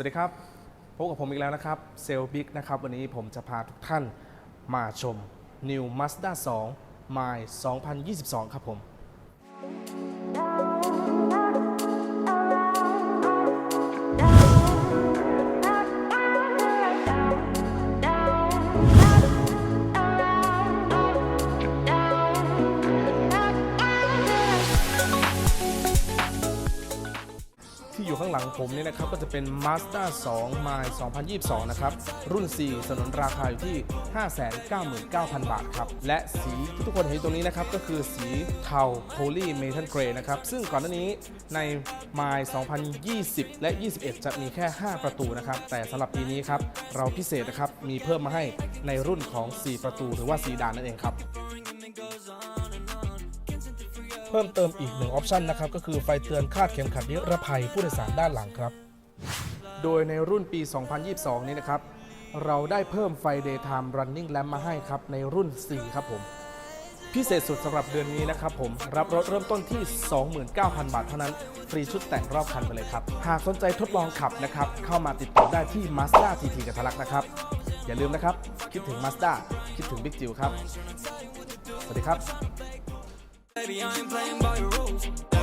วัสดีครับพบกับผมอีกแล้วนะครับเซลบิ๊กนะครับวันนี้ผมจะพาทุกท่านมาชม New Mazda 2 m i 2022 ครับผม ที่อยู่ข้างหลังผมเนี่ยนะครับก็จะเป็น Mazda 2 m i 2022 นะครับ รุ่น 4 สนนราคาอยู่ที่ 599,000 บาทครับ และสีที่ทุกคนเห็นตรงนี้นะครับ ก็คือสีเทา Poly Metal Gray นะครับ ซึ่งก่อนหน้านี้ใน m i 2020 และ 21 จะมีแค่ 5 ประตูนะครับ แต่สำหรับปีนี้ครับ เราพิเศษนะครับ มีเพิ่มมาให้ในรุ่นของ 4 ประตูหรือว่า 4 ด่านนั่นเองครับ เพิ่มเติมอีกหนึ่งออปชันนะครับก็คือไฟเตือนคาดเข็มขัดนิรภัยผู้โดยสารด้านหลังครับ โดยในรุ่นปี 2022 นี้นะครับ เราได้เพิ่มไฟ Daytime Running Lamp มาให้ครับ ในรุ่น 4 ครับผม พิเศษสุดสำหรับเดือนนี้นะครับผม รับรถเริ่มต้นที่ 29,000 บาทเท่านั้น ฟรีชุดแต่งรอบคันไปเลยครับ หากสนใจทดลองขับนะครับ เข้ามาติดต่อได้ที่ Mazda TT กันทะลักนะครับ อย่าลืมนะครับ คิดถึง Mazda คิดถึง Big จิวครับ สวัสดีครับ Baby, I ain't playing by your rules.